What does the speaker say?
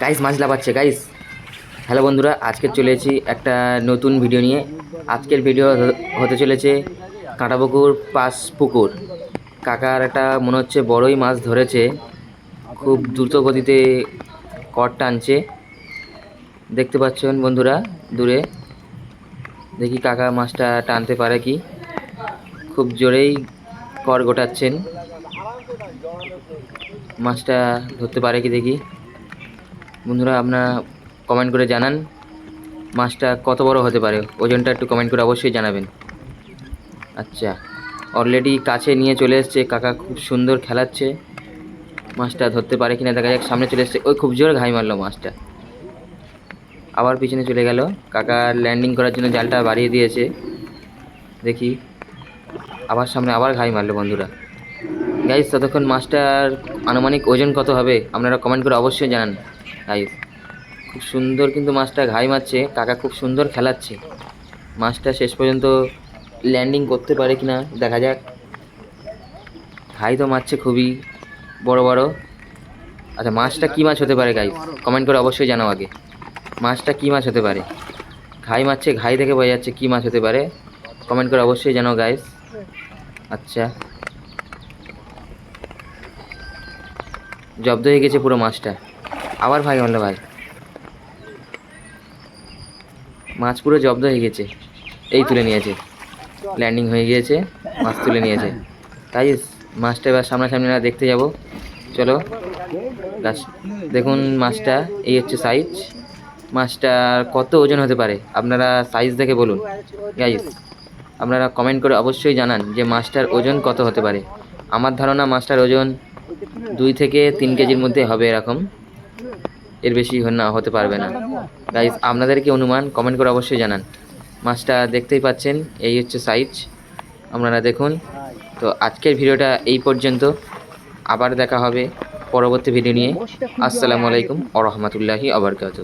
Guys মাছ লাফাচ্ছে guys hello বন্ধুরা, আজকে চলে এসেছি একটা নতুন ভিডিও নিয়ে। আজকের ভিডিও হতে চলেছে কাঁটাপুকুর পাশ পুকুর। কাকার একটা, মনে হচ্ছে, বড়ই মাছ ধরেছে। খুব দ্রুত গতিতে কর টানছে। দেখতে পাচ্ছেন, বন্ধুরা, দূরে। দেখি কাকা মাছটা টানতে পারে কি? খুব জোরেই কর গোটাচ্ছেন। মাছটা ধরতে পারে কি দেখি? বন্ধুরা, আপনারা কমেন্ট করে জানান মাছটা কত বড় হতে পারে। ওজনটা একটু কমেন্ট করে অবশ্যই জানাবেন। আচ্ছা অলরেডি কাছে নিয়ে চলে এসছে, কাকা খুব সুন্দর খেলাচ্ছে। মাছটা ধরতে পারে কিনা দেখা যাক, সামনে চলে এসছে। ওই খুব জোর ঘাই মারলো মাছটা। আবার পিছনে চলে গেল। কাকা ল্যান্ডিং করার জন্য জালটা বাড়িয়ে দিয়েছে। দেখি, আবার সামনে আবার ঘাই মারলো বন্ধুরা। গাইস ততক্ষণ মাছটার আনুমানিক ওজন কত হবে, আপনারা কমেন্ট করে অবশ্যই জানান। গাইস খুব সুন্দর কিন্তু মাছটা ঘাই মারছে। কাকা খুব সুন্দর খেলাচ্ছে। মাছটা শেষ পর্যন্ত ল্যান্ডিং করতে পারে কিনা দেখা যাক। ঘাই তো মারছে খুবই বড় বড়। আচ্ছা মাছটা কী মাছ হতে পারে গাইস কমেন্ট করে অবশ্যই জানাও আগে। মাছটা কী মাছ হতে পারে? ঘাই মারছে, ঘাই দেখে বোঝা যাচ্ছে কী মাছ হতে পারে। কমেন্ট করে অবশ্যই জানাও গাইস আচ্ছা। জব্দ হয়ে গেছে পুরো মাছটা। আবার ভাই হলো ভাই। মাছ পুরো জব্দ হয়ে গেছে। এই তুলে নিয়েছে। ল্যান্ডিং হয়ে গিয়েছে, মাছ তুলে নিয়েছে। তাই মাছটা এবার সামনাসামনি না দেখতে যাব। চলো দেখুন মাছটা, এই হচ্ছে সাইজ মাছটার কত ওজন হতে পারে? আপনারা সাইজ দেখে বলুন। গাইস আপনারা কমেন্ট করে অবশ্যই জানান যে মাছটার ওজন কত হতে পারে। আমার ধারণা মাছটার ওজন দুই থেকে তিন কেজির মধ্যে হবে এরকম। এর বেশি না, হতে পারবে না। গাইজ আপনাদের কি অনুমান কমেন্ট করে অবশ্যই জানান। মাছটা দেখতেই পাচ্ছেন, এই হচ্ছে সাইজ আপনারা দেখুন। তো আজকের ভিডিওটা এই পর্যন্ত। আবার দেখা হবে পরবর্তী ভিডিও নিয়ে। আসসালামু আলাইকুম আ রহমতুল্লাহি আবরকাত